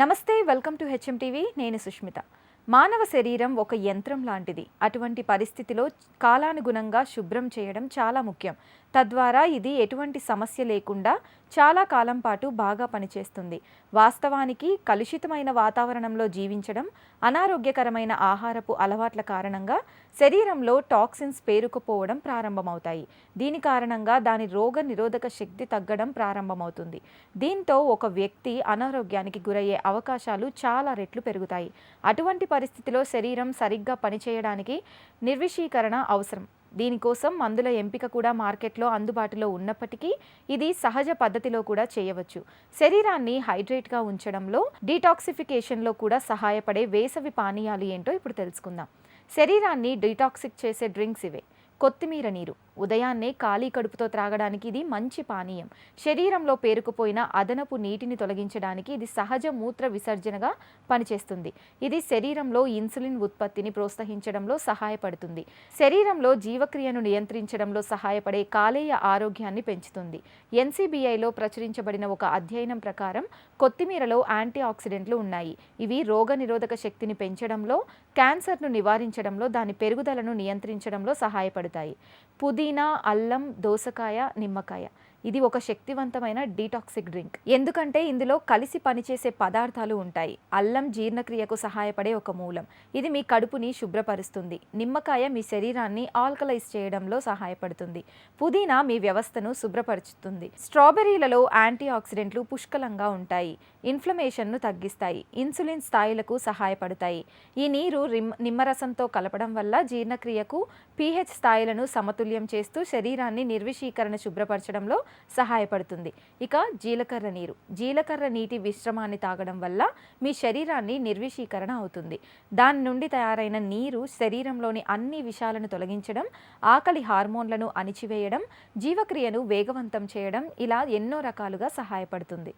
నమస్తే welcome to HM TV నేను సుష్మిత. మానవ శరీరం ఒక యంత్రం లాంటిది. అటువంటి పరిస్థితిలో కాలానుగుణంగా శుభ్రం చేయడం చాలా ముఖ్యం. తద్వారా ఇది ఎటువంటి సమస్య లేకుండా చాలా కాలం పాటు బాగా పనిచేస్తుంది. వాస్తవానికి కలుషితమైన వాతావరణంలో జీవించడం అనారోగ్యకరమైన ఆహారపు అలవాట్ల కారణంగా శరీరంలో టాక్సిన్స్ పేరుకుపోవడం ప్రారంభమవుతాయి. దీని కారణంగా దాని రోగ నిరోధక శక్తి తగ్గడం ప్రారంభమవుతుంది. దీంతో ఒక వ్యక్తి అనారోగ్యానికి గురయ్యే అవకాశాలు చాలా రెట్లు పెరుగుతాయి. అటువంటి పరిస్థితిలో శరీరం సరిగ్గా పనిచేయడానికి నిర్విషీకరణ అవసరం. దీనికోసం మందుల ఎంపిక కూడా మార్కెట్లో అందుబాటులో ఉన్నప్పటికీ ఇది సహజ పద్ధతిలో కూడా చేయవచ్చు. శరీరాన్ని హైడ్రేట్గా ఉంచడంలో డీటాక్సిఫికేషన్లో కూడా సహాయపడే వేసవి పానీయాలు ఏంటో ఇప్పుడు తెలుసుకుందాం. శరీరాన్ని డీటాక్సిక్ చేసే డ్రింక్స్ ఇవే. కొత్తిమీర నీరు. ఉదయాన్నే ఖాళీ కడుపుతో త్రాగడానికి ఇది మంచి పానీయం. శరీరంలో పేరుకుపోయిన అదనపు నీటిని తొలగించడానికి ఇది సహజ మూత్ర విసర్జనగా పనిచేస్తుంది. ఇది శరీరంలో ఇన్సులిన్ ఉత్పత్తిని ప్రోత్సహించడంలో సహాయపడుతుంది. శరీరంలో జీవక్రియను నియంత్రించడంలో సహాయపడే కాలేయ ఆరోగ్యాన్ని పెంచుతుంది. ఎన్సీబీఐలో ప్రచురించబడిన ఒక అధ్యయనం ప్రకారం కొత్తిమీరలో యాంటీ ఆక్సిడెంట్లు ఉన్నాయి. ఇవి రోగనిరోధక శక్తిని పెంచడంలో క్యాన్సర్ను నివారించడంలో దాని పెరుగుదలను నియంత్రించడంలో సహాయపడతాయి. పుదీనా అల్లం దోసకాయ నిమ్మకాయ. ఇది ఒక శక్తివంతమైన డీటాక్సిక్ డ్రింక్. ఎందుకంటే ఇందులో కలిసి పనిచేసే పదార్థాలు ఉంటాయి. అల్లం జీర్ణక్రియకు సహాయపడే ఒక మూలం. ఇది మీ కడుపుని శుభ్రపరుస్తుంది. నిమ్మకాయ మీ శరీరాన్ని ఆల్కలైజ్ చేయడంలో సహాయపడుతుంది. పుదీనా మీ వ్యవస్థను శుభ్రపరుచుతుంది స్ట్రాబెర్రీలలో యాంటీ ఆక్సిడెంట్లు పుష్కలంగా ఉంటాయి. ఇన్ఫ్లమేషన్ను తగ్గిస్తాయి. ఇన్సులిన్ స్థాయిలకు సహాయపడతాయి. ఈ నీరు రిమ్ నిమ్మరసంతో కలపడం వల్ల జీర్ణక్రియకు పీహెచ్ స్థాయిలను సమతుల్యం చేస్తూ శరీరాన్ని నిర్విషీకరణ శుభ్రపరచడంలో సహాయపడుతుంది. ఇక జీలకర్ర నీరు. జీలకర్ర నీటి విశ్రమాన్ని తాగడం వల్ల మీ శరీరాన్ని నిర్విషీకరణ అవుతుంది. దాని నుండి తయారైన నీరు శరీరంలోని అన్ని విషాలను తొలగించడం ఆకలి హార్మోన్లను అణిచివేయడం జీవక్రియను వేగవంతం చేయడం ఇలా ఎన్నో రకాలుగా సహాయపడుతుంది.